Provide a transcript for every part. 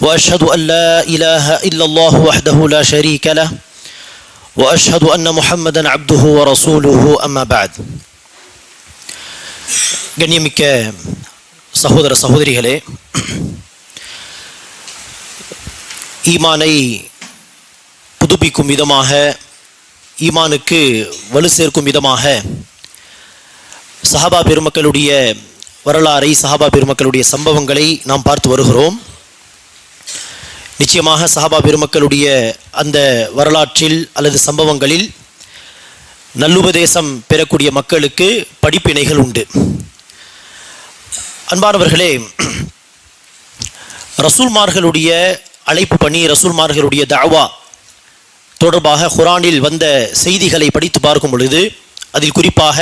وأشهد أن لا إله إلا الله وحده لا شريك له وأشهد أن محمدا عبده ورسوله أما بعد. غنيمك سهودر سهودري هلي ايماني புதுப்பிக்கும் விதமாக ஈமானுக்கு வலு சேர்க்கும் விதமாக சஹாபா பெருமக்களுடைய வரலாறை சஹாபா பெருமக்களுடைய சம்பவங்களை நாம் பார்த்து வருகிறோம் நிச்சயமாக சஹாபா பெருமக்களுடைய அந்த வரலாற்றில் அல்லது சம்பவங்களில் நல்லுபதேசம் பெறக்கூடிய மக்களுக்கு படிப்பினைகள் உண்டு. அன்பானவர்களே ரசூல்மார்களுடைய அழைப்பு பணி ரசூல்மார்களுடைய தாவா தொடர்பாக குரானில் வந்த செய்திகளை படித்து பார்க்கும் பொழுது அதில் குறிப்பாக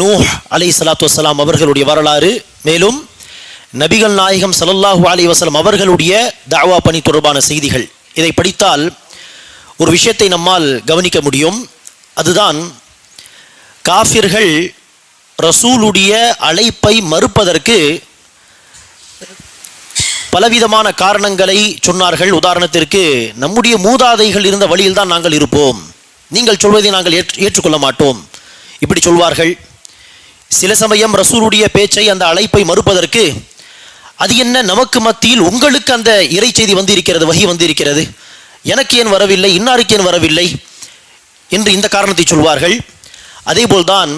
நூஹ் அலை சலாத்து வசலாம் அவர்களுடைய வரலாறு மேலும் நபிகள் நாயகம் ஸல்லல்லாஹு அலி வசலம் அவர்களுடைய தாவா பணி தொடர்பான செய்திகள். இதை படித்தால் ஒரு விஷயத்தை நம்மால் கவனிக்க முடியும். அதுதான் காஃபிர்கள் ரசூலுடைய அழைப்பை மறுப்பதற்கு பலவிதமான காரணங்களை சொன்னார்கள். உதாரணத்திற்கு நம்முடைய மூதாதைகள் இருந்த வழியில்தான் நாங்கள் இருப்போம். நீங்கள் சொல்வதை நாங்கள் ஏற்று ஏற்றுக்கொள்ள மாட்டோம். இப்படி சொல்வார்கள். சில சமயம் ரசூலுடைய பேச்சை அந்த அழைப்பை மறுப்பதற்கு அது என்ன? நமக்கு மத்தியில் உங்களுக்கு அந்த இறை செய்தி வந்திருக்கிறது வகி வந்திருக்கிறது. எனக்கு ஏன் வரவில்லை? இன்னாருக்கு ஏன் வரவில்லை? என்று இந்த காரணத்தை சொல்வார்கள். அதேபோல்தான்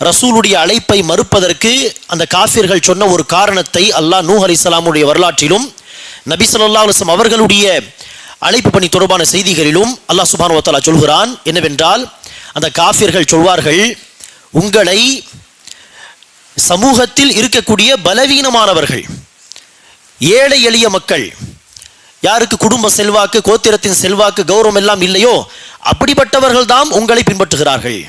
ரசூலுடைய அழைப்பை மறுப்பதற்கு அந்த காஃபிர்கள் சொன்ன ஒரு காரணத்தை அல்லாஹ் நூஹ் அலிஸ்லாமுடைய வரலாற்றிலும் நபி சொல்லா அலுவலம் அவர்களுடைய அழைப்பு பணி தொடர்பான செய்திகளிலும் அல்லாஹ் சுப்ஹானஹு சொல்கிறான். என்னவென்றால் அந்த காஃபியர்கள் சொல்வார்கள் உங்களை சமூகத்தில் இருக்கக்கூடிய பலவீனமானவர்கள் ஏழை எளிய மக்கள் யாருக்கு குடும்ப செல்வாக்கு கோத்திரத்தின் செல்வாக்கு கௌரவம் எல்லாம் இல்லையோ அப்படிப்பட்டவர்கள் தான் உங்களை பின்பற்றுகிறார்கள்.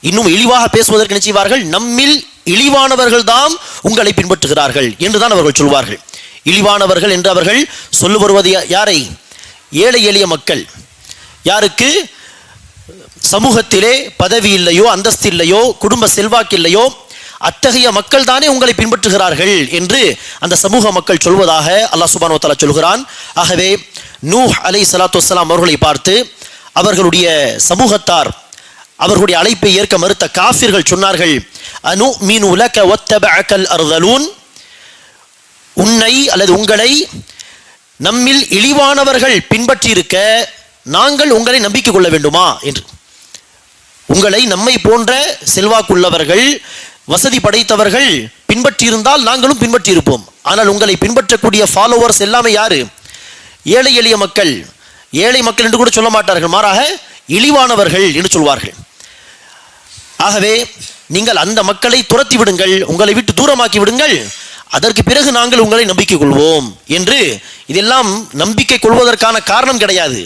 இன்னும் இழிவாக பேசுவதற்கு நினைச்சுவார்கள் நம்மில் இழிவானவர்கள் தான் உங்களை பின்பற்றுகிறார்கள் என்றுதான் அவர்கள் சொல்வார்கள். இழிவானவர்கள் என்று அவர்கள் சொல்லு வருவது யா- யாரை? ஏழை எளிய மக்கள். யாருக்கு சமூகத்திலே பதவி இல்லையோ அந்தஸ்து இல்லையோ குடும்ப செல்வாக்கு இல்லையோ அத்தகைய மக்கள் தானே உங்களை பின்பற்றுகிறார்கள் என்று அந்த சமூக மக்கள் சொல்வதாக அல்லாஹ் சுபானு வத்தாலா சொல்கிறான். ஆகவே நூஹ் அலை சலாத்து வலாம் அவர்களை பார்த்து அவர்களுடைய சமூகத்தார் அவர்களுடைய அழைப்பை ஏற்க மறுத்த காஃபிர்கள் சொன்னார்கள் அனு மீன் உலக ஒத்தபஅக்கல் அருதலூன் உன்னை அல்லது உங்களை நம்மில் இழிவானவர்கள் பின்பற்றியிருக்க நாங்கள் உங்களை நம்பிக்கை கொள்ள வேண்டுமா? என்று. உங்களை நம்மை போன்ற செல்வாக்குள்ளவர்கள் வசதி படைத்தவர்கள் பின்பற்றியிருந்தால் நாங்களும் பின்பற்றியிருப்போம். ஆனால் உங்களை பின்பற்றக்கூடிய ஃபாலோவர்ஸ் எல்லாமே யாரு? ஏழை எளிய மக்கள். ஏழை மக்கள் என்று கூட சொல்ல மாட்டார்கள். மாறாக இழிவானவர்கள் என்று சொல்வார்கள். ஆகவே நீங்கள் அந்த மக்களை துரத்தி விடுங்கள் உங்களை விட்டு தூரமாக்கி விடுங்கள். அதற்கு பிறகு நாங்கள் உங்களை நம்பிக்கை கொள்வோம் என்று இதெல்லாம் நம்பிக்கை கொள்வதற்கான காரணம் கிடையாது.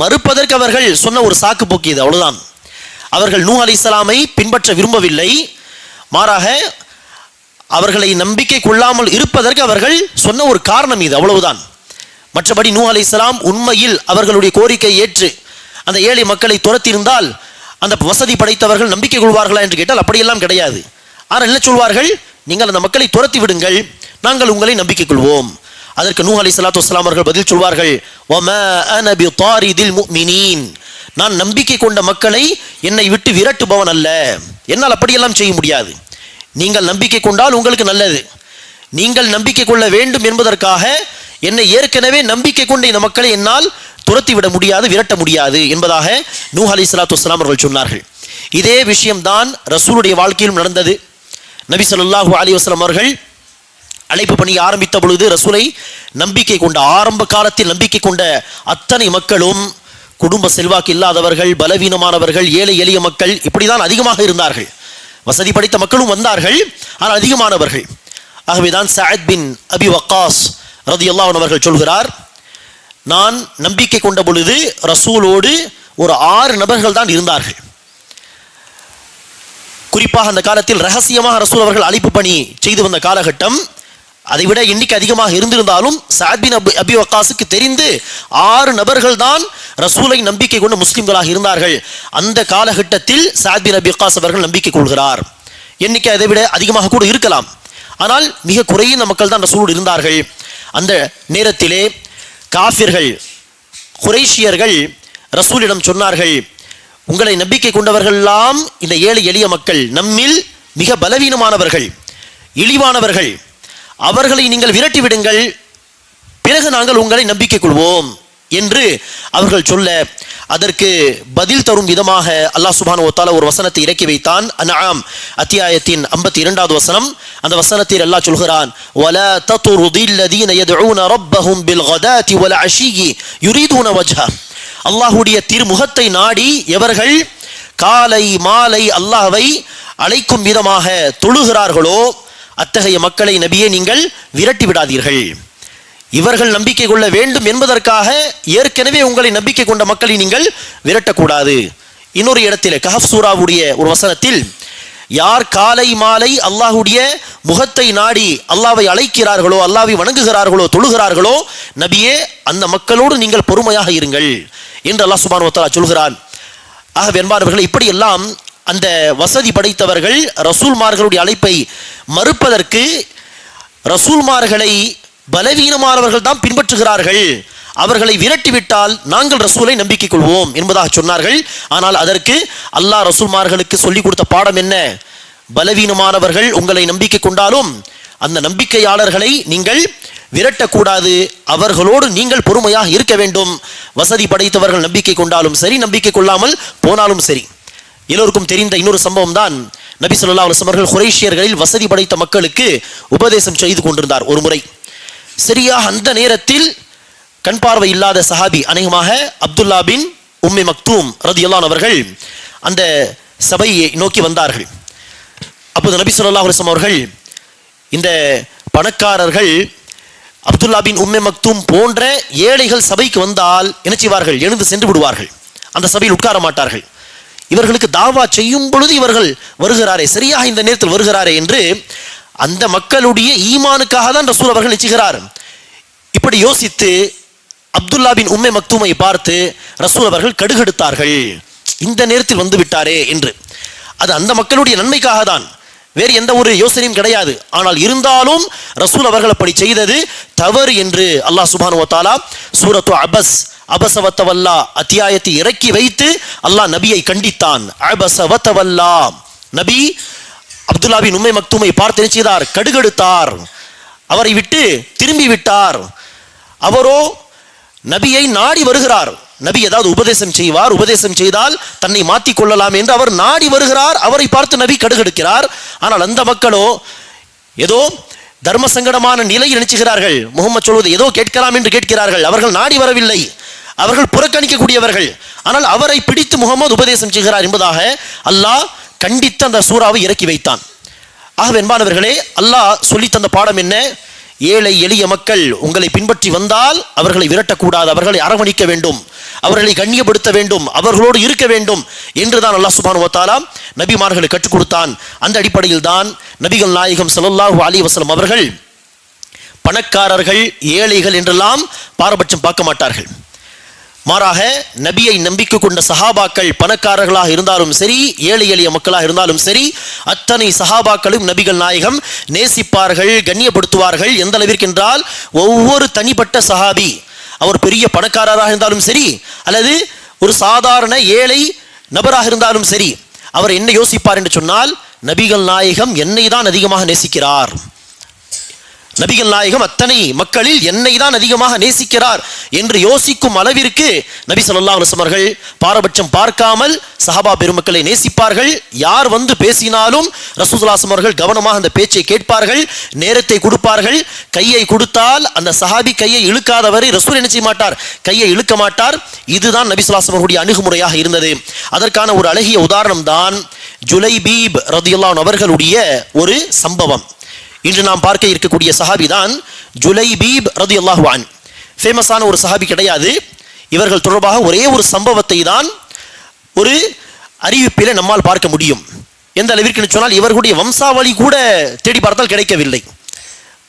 மறுப்பதற்கு அவர்கள் சொன்ன ஒரு சாக்கு போக்கியது இது அவ்வளவுதான். அவர்கள் நூ அலி இஸ்லாமை பின்பற்ற விரும்பவில்லை. மாறாக அவர்களை நம்பிக்கை கொள்ளாமல் இருப்பதற்கு அவர்கள் சொன்ன ஒரு காரணம் இது அவ்வளவுதான். மற்றபடி நூ அலை உண்மையில் அவர்களுடைய கோரிக்கை ஏற்று அந்த ஏழை மக்களை துரத்தியிருந்தால் அந்த வசதி படைத்தவர்கள் நம்பிக்கை கொள்வார்களா என்று கேட்டால் அப்படியெல்லாம் கிடையாது. ஆனால் என்ன சொல்வார்கள்? நீங்கள் அந்த மக்களை துரத்தி விடுங்கள் நாங்கள் உங்களை நம்பிக்கை கொள்வோம். அதற்கு நூ அலி சலாத்து வஸ்லாம் அவர்கள் பதில் சொல்வார்கள் நான் நம்பிக்கை கொண்ட மக்களை என்னை விட்டு விரட்டுபவன் அல்ல. என்னால் அப்படியெல்லாம் செய்ய முடியாது. நீங்கள் நம்பிக்கை கொண்டால் உங்களுக்கு நல்லது. நீங்கள் நம்பிக்கை கொள்ள வேண்டும் என்பதற்காக என்னை ஏற்கனவே நம்பிக்கை கொண்ட இந்த மக்களை என்னால் துரத்திவிட முடியாது விரட்ட முடியாது என்பதாக நூஹ் அலி சலாத்து வஸ்லாம் அவர்கள் சொன்னார்கள். இதே விஷயம்தான் ரசூலுடைய வாழ்க்கையிலும் நடந்தது. நபி சொல்லாஹு அலி வஸ்லாம் அவர்கள் அழைப்பு பணி ஆரம்பித்த பொழுது ரசூலை நம்பிக்கை கொண்ட ஆரம்ப காலத்தில் நம்பிக்கை கொண்ட அத்தனை மக்களும் குடும்ப செல்வாக்கு இல்லாதவர்கள் பலவீனமானவர்கள் ஏழை எளிய மக்கள் இப்படிதான் அதிகமாக இருந்தார்கள். வசதி படைத்த மக்களும் வந்தார்கள் ஆனால் அதிகமானவர்கள். ஆகவேதான் சஅத் பின் அபி வக்காஸ் ரதி அன்ஹு அவர்கள் சொல்கிறார் நான் நம்பிக்கை கொண்ட பொழுது ரசூலோடு ஒரு ஆறு நபர்கள் தான் இருந்தார்கள். குறிப்பாக அந்த காலத்தில் ரகசியமாக ரசூல் அவர்கள் அழைப்பு பணி செய்து வந்த காலகட்டம் அதை விட எண்ணிக்கை அதிகமாக இருந்திருந்தாலும் சாத்பின் அபி அபி வக்காசுக்கு தெரிந்து ஆறு நபர்கள் தான் ரசூலை நம்பிக்கை கொண்ட முஸ்லிம்களாக இருந்தார்கள். அந்த காலகட்டத்தில் சாத்பின் அபி வக்காஸ் அவர்கள் நம்பிக்கை கொள்கிறார். எண்ணிக்கை அதை விட அதிகமாக கூட இருக்கலாம். ஆனால் மிக குறைந்த மக்கள் தான் ரசூலோடு இருந்தார்கள். அந்த நேரத்திலே காஃபிர்கள் குரேஷியர்கள் ரசூலிடம் சொன்னார்கள் உங்களை நம்பிக்கை கொண்டவர்கள்லாம் இந்த ஏழை எளிய மக்கள் நம்மில் மிக பலவீனமானவர்கள் இழிவானவர்கள் அவர்களை நீங்கள் விரட்டி விடுங்கள். பிறகு நாங்கள் உங்களை நம்பிக்கை கொள்வோம் என்று அவர்கள் சொல்ல அதற்கு பதில் தரும் விதமாக அல்லாஹ் சுபான் ஒத்தால ஒரு வசனத்தை இறக்கி வைத்தான். அனாம் அத்தியாயத்தின் ஐம்பத்தி இரண்டாவது வசனம். அந்த வசனத்தில் அல்லாஹ் சொல்கிறான் வல தத்துருதில்லதீன யதுன ரப்பஹும் பில் கதாதி வல அஷீகி யுரீதுன வஜ்ஹா. அல்லாஹுடைய திருமுகத்தை நாடி எவர்கள் காலை மாலை அல்லாஹவை அழைக்கும் விதமாக தொழுகிறார்களோ அத்தகைய மக்களை நபியே நீங்கள் விரட்டி விடாதீர்கள். இவர்கள் நம்பிக்கை கொள்ள வேண்டும் என்பதற்காக ஏற்கனவே உங்களை நம்பிக்கை கொண்ட மக்களை நீங்கள் விரட்டக்கூடாது. இன்னொரு இடத்தில் கஹப் சூராவுடைய ஒரு வசனத்தில் யார் காலை மாலை அல்லாஹ்வுடைய முகத்தை நாடி அல்லாவை அழைக்கிறார்களோ அல்லாவை வணங்குகிறார்களோ தொழுகிறார்களோ நபியே அந்த மக்களோடு நீங்கள் பொறுமையாக இருங்கள் என்று அல்லாஹ் சுபான் வத்தாலா சொல்கிறான். ஆக என்பார்கள் இப்படியெல்லாம் அந்த வசதி படைத்தவர்கள் ரசூல்மார்களுடைய அழைப்பை மறுப்பதற்கு ரசூல்மார்களை பலவீனமானவர்கள் தான் பின்பற்றுகிறார்கள். அவர்களை விரட்டிவிட்டால் நாங்கள் ரசூலை நம்பிக்கை கொள்வோம் என்பதாக சொன்னார்கள். ஆனால் அதற்கு அல்லாஹ் ரசூல்மார்களுக்கு சொல்லிக் கொடுத்த பாடம் என்ன? பலவீனமானவர்கள் உங்களை நம்பிக்கை கொண்டாலும் அந்த நம்பிக்கையாளர்களை நீங்கள் விரட்டக்கூடாது. அவர்களோடு நீங்கள் பொறுமையாக இருக்க வேண்டும். வசதி படைத்தவர்கள் நம்பிக்கை கொண்டாலும் சரி நம்பிக்கை கொள்ளாமல் போனாலும் சரி. எல்லோருக்கும் தெரிந்த இன்னொரு சம்பவம் தான் நபி சொல்லா அவர்கள் குரேஷியர்களில் வசதி படைத்த மக்களுக்கு உபதேசம் செய்து கொண்டிருந்தார் ஒரு முறை சரியாக அந்த நேரத்தில் கண் பார்வை இல்லாத சஹாபி அநேகமாக அப்துல்லா பின் உம்மி மக்தூம் ரதியல்லான் அவர்கள் அந்த சபையை நோக்கி வந்தார்கள். அப்போது நபி சொல்லா அலுவலம் அவர்கள் இந்த பணக்காரர்கள் அப்துல்லா பின் உம்மை மக்தூம் போன்ற ஏழைகள் சபைக்கு வந்தால் என்ன செய்வார்கள்? எழுந்து சென்று விடுவார்கள். அந்த சபையில் உட்கார மாட்டார்கள். இவர்களுக்கு தாவா செய்யும் பொழுது இவர்கள் வருகிறாரே சரியாக இந்த நேரத்தில் வருகிறாரே என்று அந்த மக்களுடைய ஈமானுக்காக தான் ரசூல் அவர்கள் நிச்சயிகிறார் இப்படி யோசித்து அப்துல்லா பின் உம்மை மக்தூமை பார்த்து ரசூல் அவர்கள் கடுகெடுத்தார்கள். இந்த நேரத்தில் வந்து விட்டாரே என்று. அது அந்த மக்களுடைய நன்மைக்காக தான். வேறு எந்த ஒரு யோசனையும் கிடையாது. ஆனால் இருந்தாலும் ரசூல் அவர்கள் அப்படி செய்தது தவறு என்று அல்லாஹ் சுபானு வத்தாலா சூரத்து அபஸ் அபசவத்தவல்லா அத்தியாயத்தை இறக்கி வைத்து அல்லாஹ் நபியை கண்டித்தான். அபசவத்தவல்லா நபி அப்துல்லாவின் உண்மை மக்துமை பார்த்து என்ன செய்தார்? கடுகெடுத்தார். அவரை விட்டு திரும்பி விட்டார். அவரோ நபியை நாடி வருகிறார். நபி ஏதாவது உபதேசம் செய்வார் உபதேசம் செய்தால் தன்னை மாற்றிக் கொள்ளலாம் என்று அவர் நாடி வருகிறார் அவரை பார்த்து நபி கடுகெடுக்கிறார். ஆனால் அந்த மக்களோ ஏதோ தர்ம சங்கடமான நிலையில் நினைச்சுகிறார்கள். முகமது சொல்வது ஏதோ கேட்கலாம் என்று கேட்கிறார்கள். அவர்கள் நாடி வரவில்லை. அவர்கள் புறக்கணிக்கக்கூடியவர்கள். ஆனால் அவரை பிடித்து முகமது உபதேசம் செய்கிறார் என்பதாக அல்லாஹ் கண்டித்து அந்த சூறாவை இறக்கி வைத்தான். ஆக என்பானவர்களே அல்லாஹ் சொல்லி தந்த பாடம் என்ன? ஏழை எளிய மக்கள் உங்களை பின்பற்றி வந்தால் அவர்களை விரட்டக்கூடாது அவர்களை அரவணிக்க வேண்டும் அவர்களை கண்ணியப்படுத்த வேண்டும் அவர்களோடு இருக்க வேண்டும் என்றுதான் அல்லாஹ் சுபான் வத்தாலா நபிமார்களை கற்றுக் கொடுத்தான். அந்த அடிப்படையில் தான் நபிகள் நாயகம் ஸல்லல்லாஹு அலி வசலம் அவர்கள் பணக்காரர்கள் ஏழைகள் என்றெல்லாம் பாரபட்சம் பார்க்க மாட்டார்கள். மாறாக நபியை நம்பிக்கை கொண்ட சஹாபாக்கள் பணக்காரர்களாக இருந்தாலும் சரி ஏழை எளிய மக்களாக இருந்தாலும் சரி அத்தனை சஹாபாக்களும் நபிகள் நாயகம் நேசிப்பார்கள் கண்ணியப்படுத்துவார்கள். எந்த அளவிற்கு என்றால் ஒவ்வொரு தனிப்பட்ட சஹாபி அவர் பெரிய பணக்காரராக இருந்தாலும் சரி அல்லது ஒரு சாதாரண ஏழை நபராக இருந்தாலும் சரி அவர் என்ன யோசிப்பார் என்று சொன்னால் நபிகள் நாயகம் என்னை தான் அதிகமாக நேசிக்கிறார். நபிகள் நாயகம் அத்தனை மக்களில் என்னை தான் அதிகமாக நேசிக்கிறார் என்று யோசிக்கும் அளவிற்கு நபி சொல்லா அலைஹி அவர்கள் பாரபட்சம் பார்க்காமல் சஹாபா பெருமக்களை நேசிப்பார்கள். யார் வந்து பேசினாலும் ரசூலுல்லாஹி அவர்கள் கவனமாக அந்த பேச்சை கேட்பார்கள் நேரத்தை கொடுப்பார்கள். கையை கொடுத்தால் அந்த சஹாபி கையை இழுக்காதவரை ரசூல் என்ன செய்ய மாட்டார்? கையை இழுக்க மாட்டார். இதுதான் நபி ஸல்லல்லாஹு அவர்களுடைய அணுகுமுறையாக இருந்தது. அதற்கான ஒரு அழகிய உதாரணம் தான் ஜுலைபீப் ரதியுல்லான் அவர்களுடைய ஒரு சம்பவம். இன்று நாம் பார்க்க இருக்கக்கூடிய சஹாபி தான் ஜுலைபீப் ரதி அல்லாஹுவான் ஃபேமஸான ஒரு சஹாபி கிடையாது. இவர்கள் தொடர்பாக ஒரே ஒரு சம்பவத்தை தான் ஒரு அறிவிப்பில் நம்மால் பார்க்க முடியும். எந்த அளவிற்கு சொன்னால் இவர்களுடைய வம்சாவளி கூட தேடி பார்த்தால் கிடைக்கவில்லை.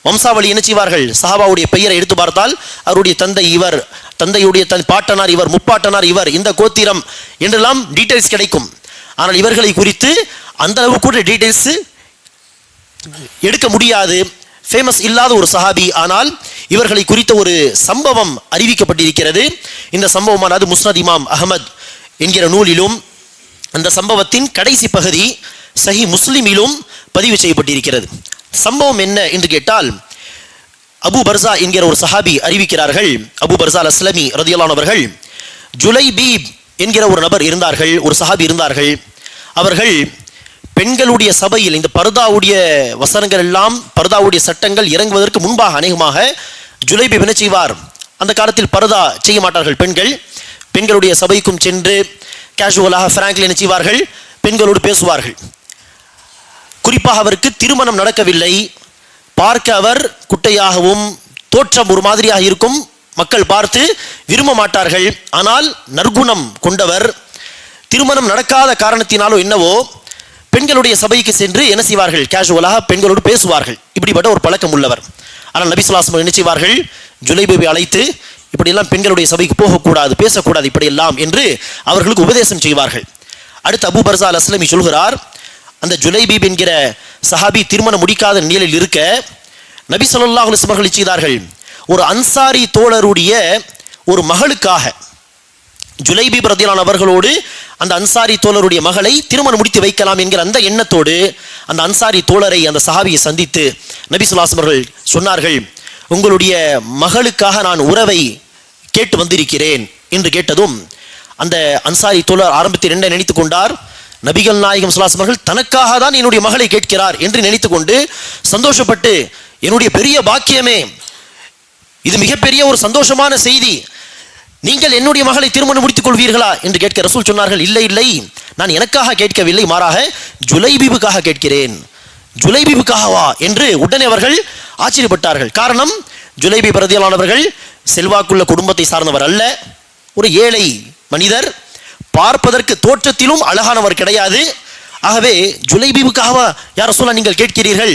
வம்சாவளி என்ன செய்வார்கள்? சஹாபாவுடைய பெயரை எடுத்து பார்த்தால் அவருடைய தந்தை இவர் தந்தையுடைய தன் பாட்டனார் இவர் முப்பாட்டனார் இவர் இந்த கோத்திரம் என்றெல்லாம் டீட்டெயில்ஸ் கிடைக்கும். ஆனால் இவர்களை குறித்து அந்த அளவு கூட டீடைல்ஸ் எடுக்க முடியாது. ஃபேமஸ் இல்லாத ஒரு சஹாபி ஆனால் இவர்களை குறித்த ஒரு சம்பவம் அறிவிக்கப்பட்டிருக்கிறது. இந்த சம்பவமானது முஸ்னத் இமாம் அகமது என்கிற நூலிலும் அந்த சம்பவத்தின் கடைசி பகுதி சஹி முஸ்லிமிலும் பதிவு செய்யப்பட்டிருக்கிறது. சம்பவம் என்ன என்று கேட்டால் அபு பர்சா என்கிற ஒரு சஹாபி அறிவிக்கிறார்கள். அபு பர்சா அல் அஸ்லமி ரதியலானவர்கள் ஜுலைபீப் என்கிற ஒரு நபர் இருந்தார்கள் ஒரு சஹாபி இருந்தார்கள். அவர்கள் பெண்களுடைய சபையில் இந்த பர்தாவுடைய வசனங்கள் எல்லாம் பர்தாவுடைய சட்டங்கள் இறங்குவதற்கு முன்பாக அநேகமாக ஜுலைபி என்ன செய்வார்? அந்த காலத்தில் பர்தா செய்ய மாட்டார்கள் பெண்கள். பெண்களுடைய சபைக்கும் சென்று கேஷுவலாக ஃப்ராங்கில் என்ன செய்வார்கள்? பெண்களோடு பேசுவார்கள். குறிப்பாக அவருக்கு திருமணம் நடக்கவில்லை. பார்க்க அவர் குட்டையாகவும் தோற்றம் ஒரு மாதிரியாக இருக்கும். மக்கள் பார்த்து விரும்ப மாட்டார்கள். ஆனால் நற்குணம் கொண்டவர். திருமணம் நடக்காத காரணத்தினாலோ என்னவோ பெண்களுடைய சபைக்கு சென்று என்ன செய்வார்கள்? கேஷுவலாக பெண்களோடு பேசுவார்கள். இப்படிப்பட்ட ஒரு பழக்கம் உள்ளவர். ஆனால் நபி சுல்லாஸ்மர் என்ன செய்வார்கள்? ஜுலைபேபி அழைத்து இப்படியெல்லாம் பெண்களுடைய சபைக்கு போகக்கூடாது பேசக்கூடாது இப்படியெல்லாம் என்று அவர்களுக்கு உபதேசம் செய்வார்கள். அடுத்து அபு பர்சா அல் அஸ்லமி சொல்கிறார் அந்த ஜுலைபீப் என்கிற சஹாபி திருமணம் முடிக்காத நிலையில் இருக்க நபி சொல்லாஹ் அவர்கள் செய்தார்கள்? ஒரு அன்சாரி தோழருடைய ஒரு மகளுக்காக ஜுலைபி ரதியலான் அவர்களோடு அந்த அன்சாரி தோழருடைய மகளை திருமணம் முடித்து வைக்கலாம் என்கிற அந்த எண்ணத்தோடு அந்த அன்சாரி தோழரை அந்த சஹாபியை சந்தித்து நபி சுல்லாசமர்கள் சொன்னார்கள் உங்களுடைய மகளுக்காக நான் உறவை கேட்டு வந்திருக்கிறேன் என்று கேட்டதும் அந்த அன்சாரி தோழர் ஆரம்பத்தில் என்ன நினைத்து கொண்டார் நபிகள் நாயகம் சுல்லாசமர்கள் தனக்காக தான் என்னுடைய மகளை கேட்கிறார் என்று நினைத்துக்கொண்டு சந்தோஷப்பட்டு என்னுடைய பெரிய பாக்கியமே இது மிகப்பெரிய ஒரு சந்தோஷமான செய்தி நீங்கள் என்னுடைய மகளை திருமணம் முடித்துக் கொள்வீர்களா என்று கேட்க ரசூல் சொன்னார்கள் இல்லை இல்லை. நான் எனக்காக கேட்கவில்லை மாறாக ஜுலைபீபுக்காக கேட்கிறேன். ஜுலைபீபுக்காகவா என்று உடனே அவர்கள் ஆச்சரியப்பட்டார்கள். காரணம் ஜுலைபி ரதியலானவர்கள் செல்வாக்குள்ள குடும்பத்தை சார்ந்தவர் அல்ல. ஒரு ஏழை மனிதர் பார்ப்பதற்கு தோற்றத்திலும் அழகானவர் கிடையாது. ஆகவே ஜுலைபீபுக்காகவா யார் சொல்ல நீங்கள் கேட்கிறீர்கள்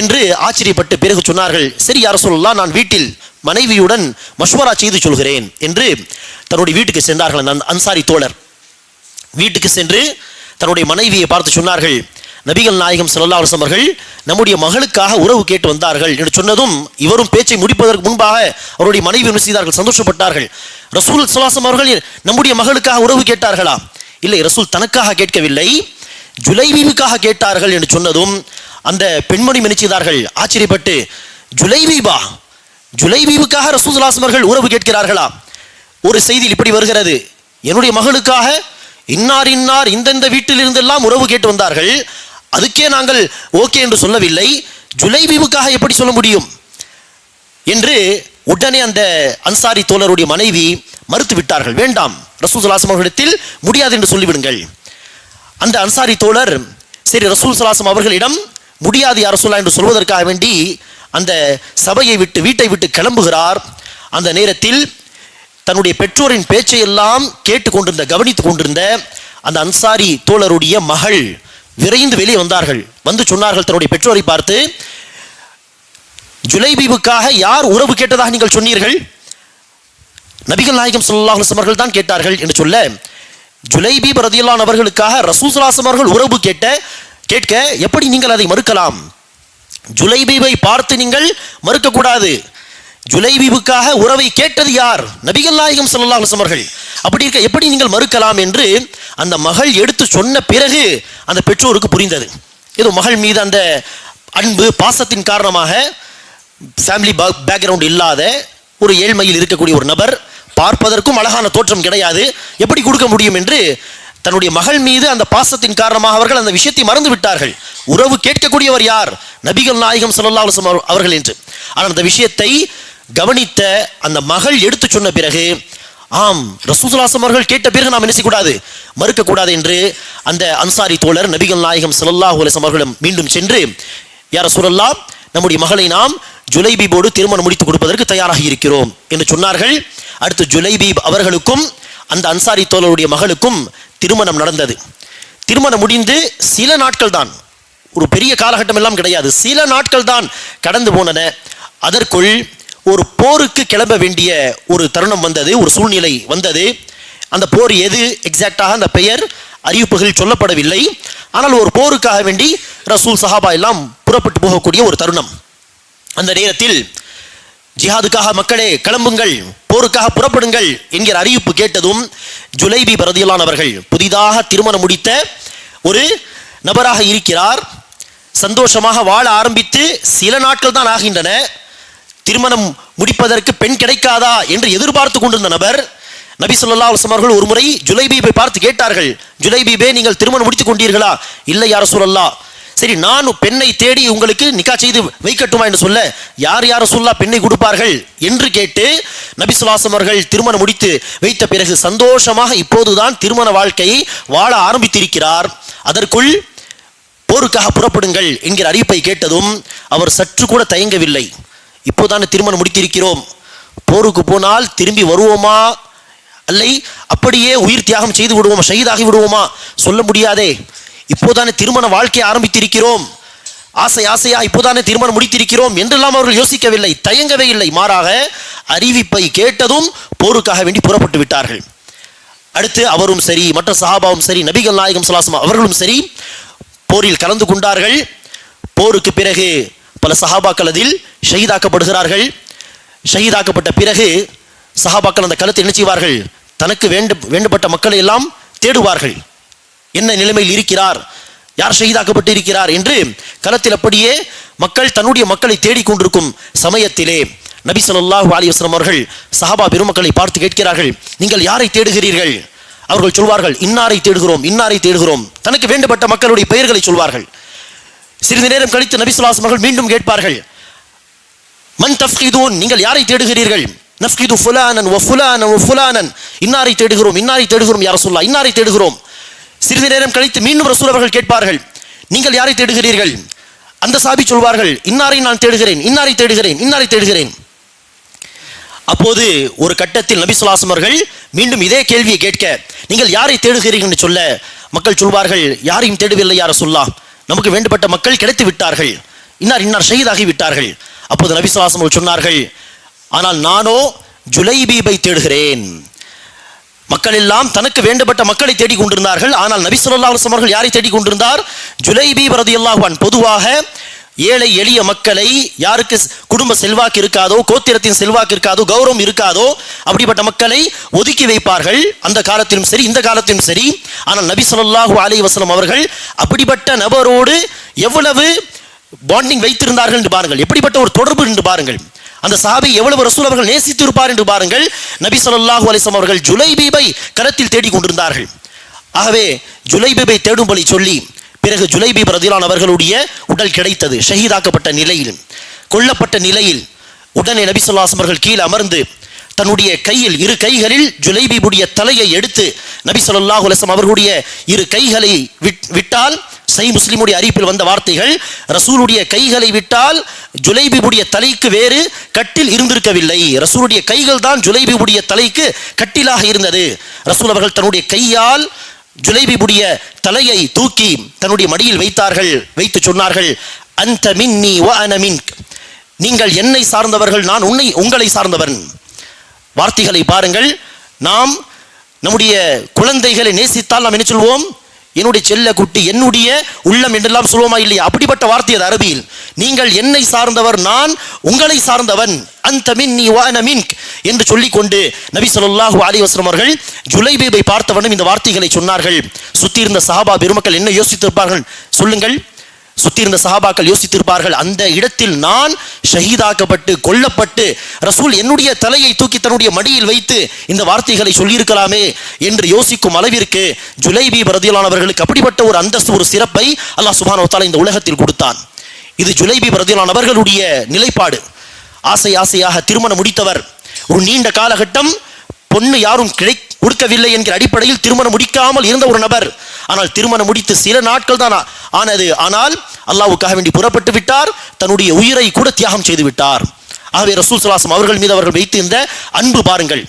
என்று ஆச்சரியப்பட்டு பிறகு சொன்னார்கள். சரி யார் சொல்லலாம் நான் வீட்டில் மனைவியுடன் மஷ்வரா செய்து சொல்கிறேன் என்று தன்னுடைய வீட்டுக்கு சென்றார்கள் அந்த அன்சாரி தோழர். வீட்டுக்கு சென்று தன்னுடைய மனைவியை பார்த்து சொன்னார்கள் நபிகள் நாயகம் ஸல்லல்லாஹு அவர்கள் நம்முடைய மகளுக்காக உறவு கேட்டு வந்தார்கள் என்று சொன்னதும் இவரும் பேச்சை முடிப்பதற்கு முன்பாக அவருடைய மனைவி என்ன செய்தார்கள்? சந்தோஷப்பட்டார்கள். ரசூல் சலாசம் அவர்கள் நம்முடைய மகளுக்காக உறவு கேட்டார்களா? இல்லை ரசூல் தனக்காக கேட்கவில்லை. ஜுலைபீபுக்காக கேட்டார்கள் என்று சொன்னதும் அந்த பெண்மணி என்ன ஆச்சரியப்பட்டு ஜுலைபீபா ஜுலைபீபுக்காக ரசூல் அவர்கள் உறவு கேட்கிறார்களா? ஒரு செய்தியில் இப்படி வருகிறது. என்னுடைய மகளுக்காக இன்னார் இன்னார் இந்தந்த வீட்டிலிருந்தெல்லாம் உறவு கேட்டு வந்தார்கள். அதுக்கே நாங்கள் ஓகே என்று சொல்லவில்லை. ஜுலைபீபுக்காக எப்படி சொல்ல முடியும்? என்று உடனே அந்த அன்சாரி தோழருடைய மனைவி மறுத்து விட்டார்கள். வேண்டாம். ரசூல் சலாசம் அவர்களிடத்தில் முடியாது என்று சொல்லிவிடுங்கள். அந்த அன்சாரி தோழர் சரி ரசூல் சலாசம் அவர்களிடம் முடியாது யார் சொல்லா என்று சொல்வதற்காக வேண்டி அந்த சபையை விட்டு வீட்டை விட்டு கிளம்புகிறார். அந்த நேரத்தில் தன்னுடைய பெற்றோரின் பேச்சையெல்லாம் கேட்டு கேட்டுக்கொண்டிருந்த கவனித்து கொண்டிருந்த அந்த அன்சாரி தோழருடைய மகள் விரைந்து வெளியே வந்தார்கள். வந்து சொன்னார்கள் தன்னுடைய பெற்றோரை பார்த்து ஜுலைபீபுக்காக யார் உறவு கேட்டதாக நீங்கள் சொன்னீர்கள்? நபிகள் நாயகம் சொல்லாஹ் சமர்கள் அவர்கள் தான் கேட்டார்கள் என்று சொல்ல ஜுலைபீப் ரதியல்லான் அவர்களுக்காக ரசூசலாசம் அவர்கள் உறவு கேட்ட கேட்க எப்படி நீங்கள் அதை மறுக்கலாம்? ஜுலைபீபை பார்த்து நீங்கள் மறுக்கக்கூடாது. ஜுலைபீபுக்காக உறவை கேட்டது யார்? நபிகள் நாயகம் சொல்லலாம் அவர்கள். அப்படி இருக்க எப்படி நீங்கள் மறுக்கலாம் என்று அந்த மகள் எடுத்து சொன்ன பிறகு அந்த பெற்றோருக்கு புரிந்தது. ஏதோ மகள் மீது அந்த அன்பு பாசத்தின் காரணமாக ஃபேமிலி பேக்ரவுண்ட் இல்லாத ஒரு ஏழ்மையில் இருக்கக்கூடிய ஒரு நபர் பார்ப்பதற்கும் அழகான தோற்றம் கிடையாது. எப்படி கொடுக்க முடியும் என்று தன்னுடைய மகள் மீது அந்த பாசத்தின் காரணமாக அவர்கள் அந்த விஷயத்தை மறந்து விட்டார்கள். உறவு கேட்கக்கூடியவர் யார்? நபிகள் நாயகம் சொல்லல்லா அலுவலம் அவர்கள் என்று. ஆனால் அந்த விஷயத்தை கவனித்த அந்த மகள் எடுத்து சொன்ன பிறகு ஆம் ரசூசுலாசம் அவர்கள் கேட்ட பிறகு நாம் என்ன செய்யக்கூடாது? மறுக்கக்கூடாது என்று அந்த அன்சாரி தோழர் நபிகள் நாயகம் ஸல்லல்லாஹு அலுவலம் அவர்களும் மீண்டும் சென்று யார் ரசூலல்லாஹ் நம்முடைய மகளை நாம் ஜுலைபீபோடு திருமணம் முடித்து கொடுப்பதற்கு தயாராக இருக்கிறோம் என்று சொன்னார்கள். அடுத்து ஜுலைபீப் அவர்களுக்கும் அந்த அன்சாரி தோழருடைய மகளுக்கும் திருமணம் நடந்தது. திருமணம் முடிந்து சில நாட்கள் தான் ஒரு பெரிய காலகட்டம் எல்லாம் கிடையாது சில நாட்கள் தான் கடந்து போனன. அதற்குள் ஒரு போருக்கு கிளம்ப வேண்டிய ஒரு தருணம் வந்தது ஒரு சூழ்நிலை வந்தது. அந்த போர் எது எக்ஸாக்டாக அந்த பெயர் அறிவிப்புகள் சொல்லப்படவில்லை. ஆனால் ஒரு போருக்காக வேண்டி ரசூல் சஹாபா எல்லாம் புறப்பட்டு போகக்கூடிய ஒரு தருணம். அந்த நேரத்தில் ஜிஹாதுக்காக மக்களே கிளம்புங்கள் போருக்காக புறப்படுங்கள் என்கிற அறிவிப்பு கேட்டதும் ஜுலைபி பிரதியலானவர்கள் புதிதாக திருமணம் முடித்த ஒரு நபராக இருக்கிறார். சந்தோஷமாக வாழ ஆரம்பித்து சில நாட்கள் தான் ஆகின்றன. திருமணம் முடிப்பதற்கு பெண் கிடைக்காதா என்று எதிர்பார்த்து கொண்டிருந்த நபர் நபி சொல்லா அலைஹி அவர்கள் ஒருமுறை ஜுலைபீபை பார்த்து கேட்டார்கள். ஜுலைபீபே நீங்கள் திருமணம் முடித்துக் கொண்டீர்களா? இல்லை யார் சூழல்லா சரி நான் பெண்ணை தேடி உங்களுக்கு நிக்கா செய்து வைக்கட்டுமா என்று சொல்ல யார் யார் சொல்லா பெண்ணை கொடுப்பார்கள் என்று கேட்டு நபிசுவாசம் அவர்கள் திருமணம் முடித்து வைத்த பிறகு சந்தோஷமாக இப்போதுதான் திருமண வாழ்க்கையை வாழ ஆரம்பித்திருக்கிறார். அதற்குள் போருக்காக புறப்படுங்கள் என்கிற அறிவிப்பை கேட்டதும் அவர் சற்று கூட தயங்கவில்லை. இப்போதான திருமணம் முடித்திருக்கிறோம். போருக்கு போனால் திரும்பி வருவோமா? அல்லை அப்படியே உயிர் தியாகம் செய்து விடுவோமா? ஷஹீதாகி விடுவோமா? சொல்ல முடியாதே. இப்போதானே திருமண வாழ்க்கையை ஆரம்பித்திருக்கிறோம். ஆசை ஆசையா இப்போதானே திருமணம் முடித்திருக்கிறோம் என்றெல்லாம் அவர்கள் யோசிக்கவில்லை தயங்கவே இல்லை. மாறாக அறிவிப்பை கேட்டதும் போருக்காக வேண்டி புறப்பட்டு விட்டார்கள். அடுத்து அவரும் சரி மற்ற சஹாபாவும் சரி நபிகள் நாயகம் சலாசம் அவர்களும் சரி போரில் கலந்து கொண்டார்கள். போருக்கு பிறகு பல சஹாபாக்கள் அதில் ஷஹீதாக்கப்படுகிறார்கள். ஷஹீதாக்கப்பட்ட பிறகு சஹாபாக்கள் அந்த களத்தை என்ன செய்வார்கள்? தனக்கு வேண்டு வேண்டுபட்ட மக்களை எல்லாம் தேடுவார்கள். என்ன நிலைமையில் இருக்கிறார்? யார் ஷஹீதாக்கப்பட்டு இருக்கிறார் என்று களத்தில் அப்படியே மக்கள் தன்னுடைய மக்களை தேடிக்கொண்டிருக்கும் சமயத்திலே நபி சொல்லாஹு அலைஹி வஸல்லம் அவர்கள் சஹாபா பெருமக்களை பார்த்து கேட்கிறார்கள் நீங்கள் யாரை தேடுகிறீர்கள்? அவர்கள் சொல்வார்கள் இன்னாரை தேடுகிறோம் இன்னாரை தேடுகிறோம். தனக்கு வேண்டப்பட்ட மக்களுடைய பெயர்களை சொல்வார்கள். சிறிது நேரம் கழித்து நபி ஸல்லல்லாஹு அவர்கள் மீண்டும் கேட்பார்கள் மன் தஃப்கிதூன் நீங்கள் யாரை தேடுகிறீர்கள்? நஃப்கிது ஃபுலானன் ஒ ஃபுலானன் ஒ ஃபுலானன். இன்னாரை தேடுகிறோம் இன்னாரை தேடுகிறோம் யார சொல்லா இன்னாரை தேடுகிறோம்? சிறிது நேரம் கழித்து மீண்டும் ரசூல் அவர்கள் கேட்பார்கள் நீங்கள் யாரை தேடுகிறீர்கள்? அந்த சாபி சொல்வார்கள் இன்னாரை நான் தேடுகிறேன் இன்னாரை தேடுகிறேன் இன்னாரை தேடுகிறேன். அப்போது ஒரு கட்டத்தில் நபிசுல்லாசம் அவர்கள் மீண்டும் இதே கேள்வியை கேட்க நீங்கள் யாரை தேடுகிறீர்கள் சொல்ல? மக்கள் சொல்வார்கள் யாரையும் தேடவில்லை யார சொல்லா நமக்கு வேண்டப்பட்ட மக்கள் கிடைத்து விட்டார்கள் இன்னார் இன்னார் ஷஹீதாகி விட்டார்கள். அப்போது நபிசுல்லாசம் அவர்கள் சொன்னார்கள் ஆனால் நானோ ஜுலைபீபை தேடுகிறேன். மக்கள் எல்லாம் தனக்கு வேண்டப்பட்ட மக்களை தேடிக் கொண்டிருந்தார்கள். ஆனால் நபி சொல்லா அலைஹி அவர்கள் யாரை தேடிக் கொண்டிருந்தார்? ஜுலைபி வரது அன் பொதுவாக ஏழை எளிய மக்களை யாருக்கு குடும்ப செல்வாக்கு இருக்காதோ கோத்திரத்தின் செல்வாக்கு இருக்காதோ கௌரவம் இருக்காதோ அப்படிப்பட்ட மக்களை ஒதுக்கி வைப்பார்கள். அந்த காலத்திலும் சரி இந்த காலத்திலும் சரி. ஆனால் நபி ஸல்லல்லாஹு அலி வசலம் அவர்கள் அப்படிப்பட்ட நபரோடு எவ்வளவு பாண்டிங் வைத்திருந்தார்கள் என்று பாருங்கள். எப்படிப்பட்ட ஒரு தொடர்பு என்று பாருங்கள். அந்த சஹாபி எவ்வளவு ரசூல் அவர்கள் நேசித்து இருப்பார் என்று பாருங்கள். நபி சொல்லாஹு அலைஹி அவர்கள் ஜுலைபீபை கரத்தில் தேடிக் கொண்டிருந்தார்கள் ஆகவே ஜுலைபீபை தேடும்படி சொல்லி பிறகு ஜுலைபீப் ரதிலான் அவர்களுடைய உடல் கிடைத்தது ஷஹீதாக்கப்பட்ட நிலையில் கொல்லப்பட்ட நிலையில் உடனே நபி சொல்லாசம் அவர்கள் கீழே அமர்ந்து தன்னுடைய கையில் இரு கைகளில் ஜுலைபிபுடைய தலையை எடுத்து நபி ஸல்லல்லாஹு அலசம் அவர்களுடைய இரு கைகளை விட்- விட்டால் சை முஸ்லிமுடைய அறிவிப்பில் வந்த வார்த்தைகள் ரசூலுடைய கைகளை விட்டால் ஜுலைபிபுடைய தலைக்கு வேறு கட்டில் இருந்திருக்கவில்லை. ரசூலுடைய கைகள் தான் ஜுலைபிபுடைய தலைக்கு கட்டிலாக இருந்தது. ரசூல் அவர்கள் தன்னுடைய கையால் ஜுலைபிபுடைய தலையை தூக்கி தன்னுடைய மடியில் வைத்தார்கள் வைத்து சொன்னார்கள் அந்த மின்னி வ அன மின்க். நீங்கள் என்னை சார்ந்தவர்கள் நான் உன்னை உங்களை சார்ந்தவன். வார்த்தைகளை பாருங்கள். நாம் நம்முடைய குழந்தைகளை நேசித்தால் நாம் என்ன சொல்வோம்? என்னுடைய செல்ல குட்டி என்னுடைய உள்ளம் என்றெல்லாம் சொல்லுவோமா இல்லையா? அப்படிப்பட்ட வார்த்தை அது அரபியில். நீங்கள் என்னை சார்ந்தவர் நான் உங்களை சார்ந்தவன். அந்த மின் நீ வான மின்க் என்று சொல்லிக்கொண்டு நபி சொல்லாஹு அலைஹி வஸல்லம் அவர்கள் ஜுலைபீபை பார்த்தவனும் இந்த வார்த்தைகளை சொன்னார்கள். சுற்றியிருந்த இருந்த சஹாபா பெருமக்கள் என்ன யோசித்திருப்பார்கள்? சொல்லுங்கள். சுத்தி இருந்த சஹாபாக்கள் யோசித்திருப்பார்கள் அந்த இடத்தில் நான் ஷஹீதாக்கப்பட்டு கொல்லப்பட்டு ரசூல் என்னுடைய தலையை தூக்கி தன்னுடைய மடியில் வைத்து இந்த வார்த்தைகளை சொல்லியிருக்கலாமே என்று யோசிக்கும் அளவிற்கு ஜுலைபி பிரதியலானவர்களுக்கு அப்படிப்பட்ட ஒரு அந்தஸ்து ஒரு சிறப்பை அல்லாஹ் சுபானோ இந்த உலகத்தில் கொடுத்தான். இது ஜுலைபி பிரதியலானவர்களுடைய நிலைப்பாடு. ஆசை ஆசையாக திருமணம் முடித்தவர் ஒரு நீண்ட காலகட்டம் பொண்ணு யாரும் கிடை கொடுக்கவில்லை என்கிற அடிப்படையில் திருமணம் முடிக்காமல் இருந்த ஒரு நபர். ஆனால் திருமணம் முடித்து சில நாட்கள் தான் ஆனது. ஆனால் அல்லாஹ்வுக்காக வேண்டி புறப்பட்டு விட்டார். தன்னுடைய உயிரை கூட தியாகம் செய்து விட்டார். ஆகவே ரசூல் சலாசம் அவர்கள் மீது அவர்கள் வைத்திருந்த அன்பு பாருங்கள்.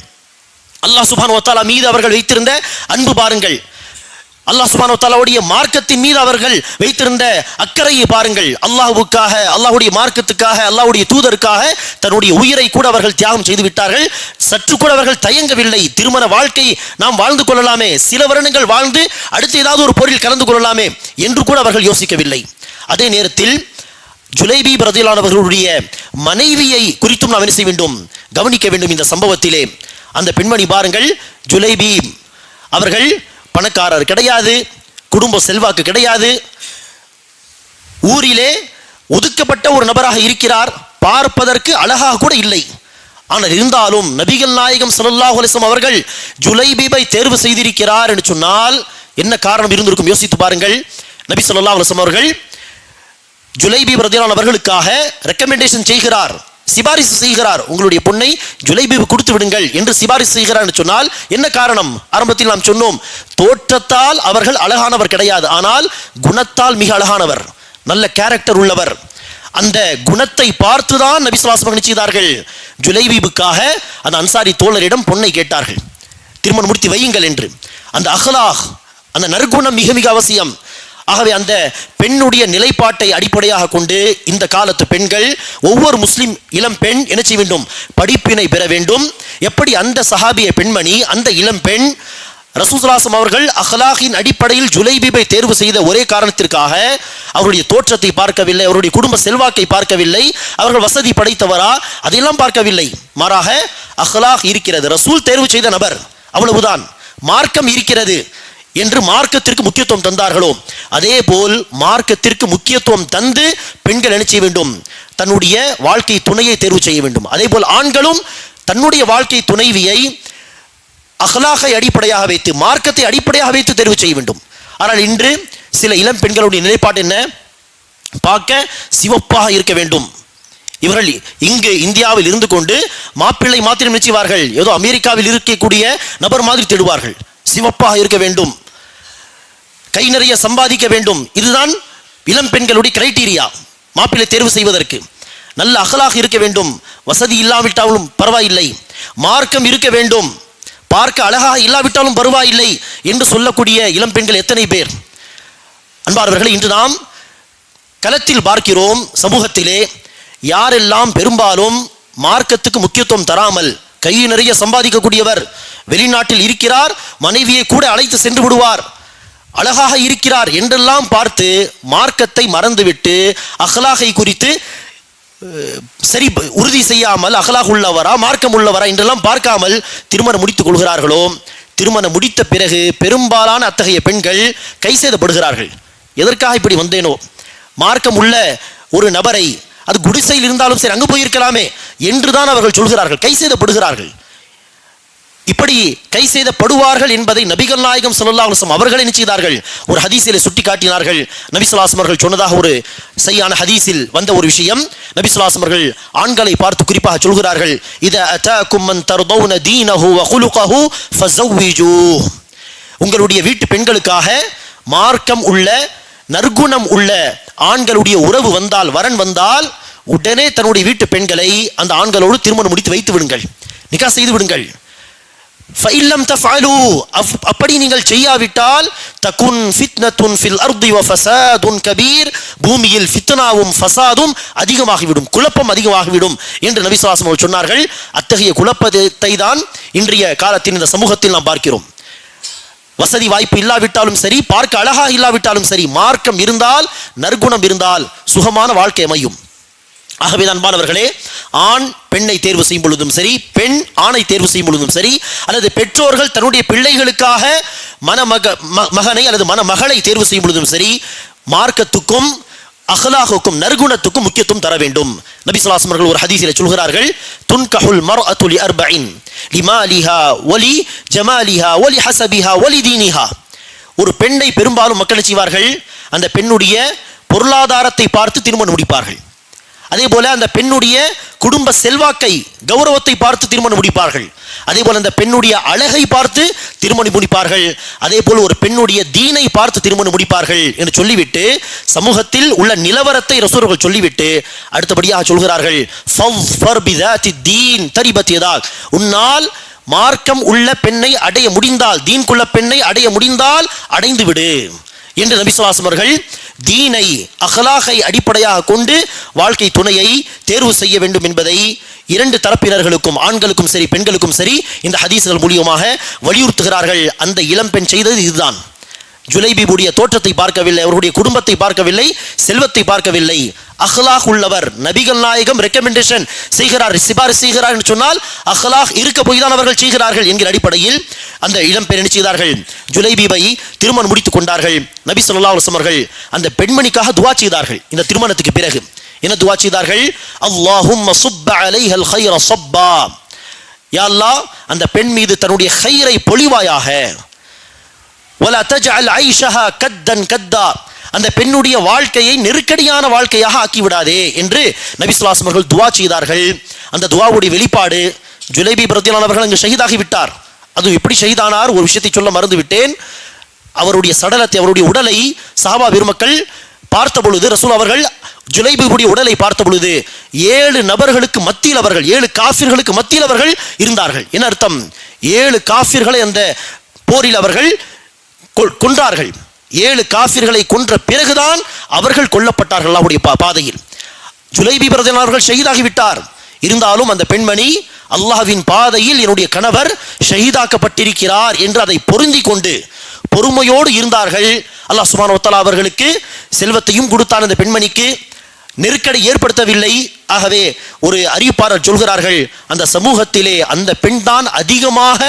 அல்லாஹ் சுபான் ஒத்தாலா மீது அவர்கள் வைத்திருந்த அன்பு பாருங்கள். அல்லாஹ் சுபானோ தலாவுடைய மார்க்கத்தின் மீது அவர்கள் வைத்திருந்த அக்கறையை பாருங்கள். அல்லாஹ்வுக்காக அல்லாஹுடைய மார்க்கத்துக்காக அல்லாஹுடைய தூதருக்காக தன்னுடைய உயிரை கூட அவர்கள் தியாகம் செய்து விட்டார்கள். சற்று கூட அவர்கள் தயங்கவில்லை. திருமண வாழ்க்கை நாம் வாழ்ந்து கொள்ளலாமே. சில வருடங்கள் வாழ்ந்து அடுத்து ஏதாவது ஒரு பொருள் கலந்து கொள்ளலாமே என்று கூட அவர்கள் யோசிக்கவில்லை. அதே நேரத்தில் ஜுலைபி பிரதிலானவர்களுடைய மனைவியை குறித்தும் நாம் என்ன செய்ய வேண்டும்? கவனிக்க வேண்டும் இந்த சம்பவத்திலே. அந்த பெண்மணி பாருங்கள் ஜுலைபி அவர்கள் பணக்காரர் கிடையாது குடும்ப செல்வாக்கு கிடையாது. ஊரிலே ஒதுக்கப்பட்ட ஒரு நபராக இருக்கிறார் பார்ப்பதற்கு அழகாக கூட இல்லை. ஆனால் இருந்தாலும் நபிகள் நாயகம் ஸல்லல்லாஹு அலைஹி அவர்கள் ஜுலைபீபை தேர்வு செய்திருக்கிறார் என்று சொன்னால் என்ன காரணம் இருந்திருக்கும்? யோசித்து பாருங்கள். நபி சொல்லா அலைஹி அவர்கள் ஜுலைபி ரதியான் அவர்களுக்காக ரெக்கமெண்டேஷன் செய்கிறார். சிபாரிசு செய்கிறார். உங்களுடைய பொண்ணை ஜுலைபிக்கு கொடுத்து விடுங்கள் என்று சிபாரிசு செய்கிறார் என்று சொன்னால் என்ன காரணம்? ஆரம்பத்தில் நாம் சொன்னோம் தோற்றத்தால் அவர்கள் அழகானவர் கிடையாது. ஆனால் குணத்தால் மிக அழகானவர் நல்ல கேரக்டர் உள்ளவர். அந்த குணத்தை பார்த்துதான் நபிசுவாசம் சுல்லாஸ் செய்தார்கள். ஜுலைபீபுக்காக அந்த அன்சாரி தோழரிடம் பொண்ணை கேட்டார்கள். திருமணம் முடித்து வையுங்கள் என்று. அந்த அஹ்லாஹ் அந்த நற்குணம் மிக மிக அவசியம். ஆகவே அந்த பெண்ணுடைய நிலைப்பாட்டை அடிப்படையாக கொண்டு இந்த காலத்து பெண்கள் ஒவ்வொரு முஸ்லிம் இளம் பெண் என்ன செய்ய வேண்டும்? படிப்பினை பெற வேண்டும். எப்படி அந்த சஹாபிய பெண்மணி அந்த இளம் பெண் ரசூசலாசம் அவர்கள் அஹ்லாஹின் அடிப்படையில் ஜுலைபிபை தேர்வு செய்த ஒரே காரணத்திற்காக அவருடைய தோற்றத்தை பார்க்கவில்லை அவருடைய குடும்ப செல்வாக்கை பார்க்கவில்லை அவர்கள் வசதி படைத்தவரா? அதையெல்லாம் பார்க்கவில்லை. மாறாக அஹ்லாஹ் இருக்கிறது. ரசூல் தேர்வு செய்த நபர் அவ்வளவுதான். மார்க்கம் இருக்கிறது. என்று மார்க்கத்திற்கு முக்கியத்துவம் தந்தார்களோ? அதே போல் மார்க்கத்திற்கு முக்கியத்துவம் தந்து பெண்கள் என்ன செய்ய வேண்டும்? தன்னுடைய வாழ்க்கை துணையை தேர்வு செய்ய வேண்டும். அதே போல் ஆண்களும் தன்னுடைய வாழ்க்கை துணைவியை அகலாகை அடிப்படையாக வைத்து மார்க்கத்தை அடிப்படையாக வைத்து தேர்வு செய்ய வேண்டும். ஆனால் இன்று சில இளம் பெண்களுடைய நிலைப்பாடு என்ன? பார்க்க சிவப்பாக இருக்க வேண்டும். இவர்கள் இங்கு இந்தியாவில் இருந்து கொண்டு மாப்பிள்ளை மாத்திரம் நிச்சயவார்கள் ஏதோ அமெரிக்காவில் இருக்கக்கூடிய நபர் மாதிரி தேடுவார்கள். சிவப்பாக இருக்க வேண்டும். கை நிறைய சம்பாதிக்க வேண்டும். இதுதான் இளம் பெண்களுடைய கிரைட்டீரியா மாப்பிள்ளை தேர்வு செய்வதற்கு. நல்ல அகலாக இருக்க வேண்டும். வசதி இல்லாவிட்டாலும் பரவாயில்லை. மார்க்கம் இருக்க வேண்டும். பார்க்க அழகாக இல்லாவிட்டாலும் பரவாயில்லை என்று சொல்லக்கூடிய இளம் பெண்கள் எத்தனை பேர்? அன்பார்வர்களை இன்று நாம் களத்தில் பார்க்கிறோம். சமூகத்திலே யாரெல்லாம் பெரும்பாலும் மார்க்கத்துக்கு முக்கியத்துவம் தராமல் கை நிறைய சம்பாதிக்கக்கூடியவர் வெளிநாட்டில் இருக்கிறார். மனைவியை கூட அழைத்து சென்று விடுவார். அழகாக இருக்கிறார் என்றெல்லாம் பார்த்து மார்க்கத்தை மறந்துவிட்டு அஹ்லாகை குறித்து சரி உறுதி செய்யாமல் அகலாக உள்ளவரா மார்க்கம் உள்ளவரா என்றெல்லாம் பார்க்காமல் திருமணம் முடித்துக் கொள்கிறார்களோ? திருமணம் முடித்த பிறகு பெரும்பாலான அத்தகைய பெண்கள் கை செய்தப்படுகிறார்கள் எதற்காக இப்படி வந்தேனோ? மார்க்கம் உள்ள ஒரு நபரை அது குடிசையில் இருந்தாலும் சரி அங்கு போயிருக்கலாமே என்றுதான் அவர்கள் சொல்கிறார்கள். கை செய்தப்படுகிறார்கள் இப்படி கை செய்தப்படுவார்கள் என்பதை நபிகள் நாயகம் ஸல்லல்லாஹு அலுவலம் அவர்களே அவர்கள் செய்தார்கள் ஒரு ஹதீஸிலே சுட்டி காட்டினார்கள் நபி அவர்கள் சொன்னதாக ஒரு சரியான ஹதீஸில் வந்த ஒரு விஷயம். நபிசுல்லாசம் அவர்கள் ஆண்களை பார்த்து குறிப்பாக சொல்கிறார்கள் இத அதாக்கும் மன் தர்தௌன தீனஹு வ குலுகஹு உங்களுடைய வீட்டு பெண்களுக்காக மார்க்கம் உள்ள நற்குணம் உள்ள ஆண்களுடைய உறவு வந்தால் வரன் வந்தால் உடனே தன்னுடைய வீட்டு பெண்களை அந்த ஆண்களோடு திருமணம் முடித்து வைத்து விடுங்கள். நிகா செய்து விடுங்கள். ஃபைல்லம் தஃஅலு அப்- அப்படி நீங்கள் செய்யாவிட்டால் தகுன் ஃபித்னத்துன் ஃபில் அர்தி வ ஃபசாதுன் கபீர். பூமியில் ஃபித்னாவும் ஃபசாதும் அதிகமாகிவிடும் குழப்பம் அதிகமாகிவிடும் என்று நபி அவர் சொன்னார்கள். அத்தகைய குழப்பத்தை தான் இன்றைய காலத்தின் இந்த சமூகத்தில் நாம் பார்க்கிறோம். வசதி வாய்ப்பு இல்லாவிட்டாலும் சரி பார்க்க அழகா இல்லாவிட்டாலும் சரி மார்க்கம் இருந்தால் நற்குணம் இருந்தால் சுகமான வாழ்க்கை அமையும். ஆகவே அன்பானவர்களே ஆண் பெண்ணை தேர்வு செய்யும் பொழுதும் சரி பெண் ஆணை தேர்வு செய்யும் பொழுதும் சரி அல்லது பெற்றோர்கள் தன்னுடைய பிள்ளைகளுக்காக மணமக ம- மகனை அல்லது மணமகளை தேர்வு செய்யும் பொழுதும் சரி மார்க்கத்துக்கும் அகலாகுக்கும் நற்குணத்துக்கும் முக்கியத்துவம் தர வேண்டும். நபி ஸல்லல்லாஹு அவர்கள் ஒரு ஹதீஸில் சொல்கிறார்கள் துன்கஹுல் மர் அத்துலி அர்பஇன் லிமாலிஹா ஒலி ஜமாலிஹா ஒலி ஹசபிஹா ஒலி தீனிஹா. ஒரு பெண்ணை பெரும்பாலும் மக்கள் செய்வார்கள்? அந்த பெண்ணுடைய பொருளாதாரத்தை பார்த்து திருமணம் முடிப்பார்கள். அதே போல அந்த பெண்ணுடைய குடும்ப செல்வாக்கை கௌரவத்தை பார்த்து திருமணம் முடிப்பார்கள். அதே போல அந்த பெண்ணுடைய அழகை பார்த்து திருமணம் முடிப்பார்கள். அதே போல் ஒரு பெண்ணுடைய தீனை பார்த்து திருமணம் முடிப்பார்கள் என்று சொல்லிவிட்டு சமூகத்தில் உள்ள நிலவரத்தை ரசூர்கள் சொல்லிவிட்டு அடுத்தபடியாக சொல்கிறார்கள் தீன் தரிபத் உன்னால் மார்க்கம் உள்ள பெண்ணை அடைய முடிந்தால் தீன்குள்ள பெண்ணை அடைய முடிந்தால் அடைந்து விடு என்று நபிசுவாசம் அவர்கள் தீனை அகலாகை அடிப்படையாக கொண்டு வாழ்க்கை துணையை தேர்வு செய்ய வேண்டும் என்பதை இரண்டு தரப்பினர்களுக்கும் ஆண்களுக்கும் சரி பெண்களுக்கும் சரி இந்த ஹதீஸ்கள் மூலியமாக வலியுறுத்துகிறார்கள். அந்த இளம்பெண் செய்தது இதுதான். ஜுலைபிபுடைய தோற்றத்தை பார்க்கவில்லை அவருடைய குடும்பத்தை பார்க்கவில்லை செல்வத்தை பார்க்கவில்லை. அஹ்லாஹ் உள்ளவர் நபிகள் நாயகம் ரெக்கமெண்டேஷன் செய்கிறார் சிபாரிசு செய்கிறார் என்று சொன்னால் அஹ்லாஹ் இருக்க போய் தான் அவர்கள் செய்கிறார்கள் என்கிற அடிப்படையில் அந்த இளம்பெண் என்ன செய்தார்கள்? ஜுலைபீபை திருமணம் முடித்துக் கொண்டார்கள். நபி சொல்லா அவர்கள் அந்த பெண்மணிக்காக துவா செய்தார்கள். இந்த திருமணத்துக்கு பிறகு என்ன துவா செய்தார்கள்? அல்லாஹும் யா அல்லாஹ் அந்த பெண் மீது தன்னுடைய ஹைரை பொழிவாயாக வல தஜ்அல் ஐஷஹா கத்தன் கத்தா. அந்த பெண்ணுடைய வாழ்க்கையை நெருக்கடியான வாழ்க்கையாக ஆக்கி விடாதே என்று நபி அவர்கள் துவா செய்தார்கள். அந்த துவாவுடைய வெளிப்பாடு ஜுலைபி பிரத்தியான் அவர்கள் அங்கு ஷஹீதாகி விட்டார். அது எப்படி ஷஹீதானார்? ஒரு விஷயத்தை சொல்ல மறந்து விட்டேன். அவருடைய சடலத்தை அவருடைய உடலை சாபா பெருமக்கள் பார்த்த பொழுது ரசூல் அவர்கள் ஜுலைபியுடைய உடலை பார்த்த பொழுது ஏழு நபர்களுக்கு மத்தியில் அவர்கள் ஏழு காஃபிர்களுக்கு மத்தியில் அவர்கள் இருந்தார்கள். என்ன அர்த்தம்? ஏழு காஃபிர்களை அந்த போரில் அவர்கள் கொன்றார்கள். ஏழு காஃபிர்களை கொன்ற பிறகுதான் அவர்கள் கொல்லப்பட்டார்கள் அல்லாஹ்வுடைய பா- பாதையில். ஜுலைபி பிரதன் அவர்கள் விட்டார் இருந்தாலும் அந்த பெண்மணி அல்லாஹ்வின் பாதையில் என்னுடைய கணவர் ஷஹீதாக்கப்பட்டிருக்கிறார் என்று அதை பொருந்தி கொண்டு பொறுமையோடு இருந்தார்கள். அல்லாஹ் சுபான் ஒத்தலா அவர்களுக்கு செல்வத்தையும் கொடுத்தான் அந்த பெண்மணிக்கு. நெருக்கடி ஏற்படுத்தவில்லை. ஆகவே ஒரு அறிவிப்பாளர் சொல்கிறார்கள் அந்த சமூகத்திலே அந்த பெண்தான் அதிகமாக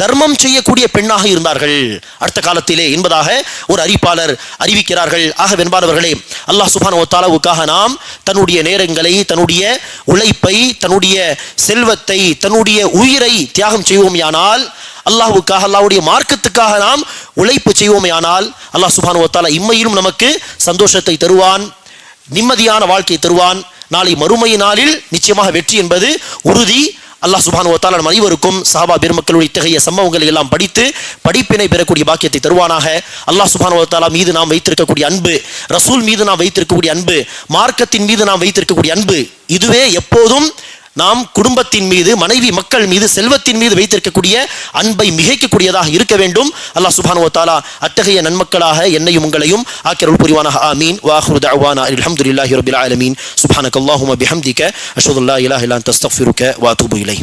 தர்மம் செய்யக்கூடிய பெண்ணாக இருந்தார்கள். அடுத்த காலத்திலே என்பதாக ஒரு அறிவிப்பாளர் அறிவிக்கிறார்கள். ஆக வெண்பானவர்களே அல்லாஹ் சுபான் ஒத்தாலாவுக்காக நாம் தன்னுடைய நேரங்களை தன்னுடைய உழைப்பை தன்னுடைய செல்வத்தை தன்னுடைய உயிரை தியாகம் செய்வோமையானால் அல்லாஹுக்காக அல்லாவுடைய மார்க்கத்துக்காக நாம் உழைப்பு செய்வோமையானால் அல்லாஹ் சுபான் ஒத்தாலா இம்மையிலும் நமக்கு சந்தோஷத்தை தருவான். நிம்மதியான வாழ்க்கை தருவான். நாளை மறுமை நாளில் நிச்சயமாக வெற்றி என்பது உறுதி. அல்லாஹ் சுபான் ஓத்தால நம் அனைவருக்கும் சஹாபா பெருமக்களுடைய இத்தகைய சம்பவங்களை எல்லாம் படித்து படிப்பினை பெறக்கூடிய பாக்கியத்தை தருவானாக. அல்லாஹ் சுபான் ஓத்தாலா மீது நாம் வைத்திருக்கக்கூடிய அன்பு ரசூல் மீது நாம் வைத்திருக்கக்கூடிய அன்பு மார்க்கத்தின் மீது நாம் வைத்திருக்கக்கூடிய அன்பு இதுவே எப்போதும் நாம் குடும்பத்தின் மீது மனைவி மக்கள் மீது செல்வத்தின் மீது வைத்திருக்கக்கூடிய அன்பை மிகைக்கக்கூடியதாக இருக்க வேண்டும். அல்லாஹ் சுபானுவ தாலா அத்தகைய நன்மக்களாக என்னையும் உங்களையும் ஆக்கிரல் புரிவானாக. ஆமீன். வாஹ்ரு தஅவானா அல்ஹம்துலில்லாஹி ரபில் ஆலமீன். சுபானக் அல்லாஹும்ம பிஹம்திக. அஷ்ஹது இலாஹ் இலாஹ தஸ்தஃபிருக்க வாத்துபு இலை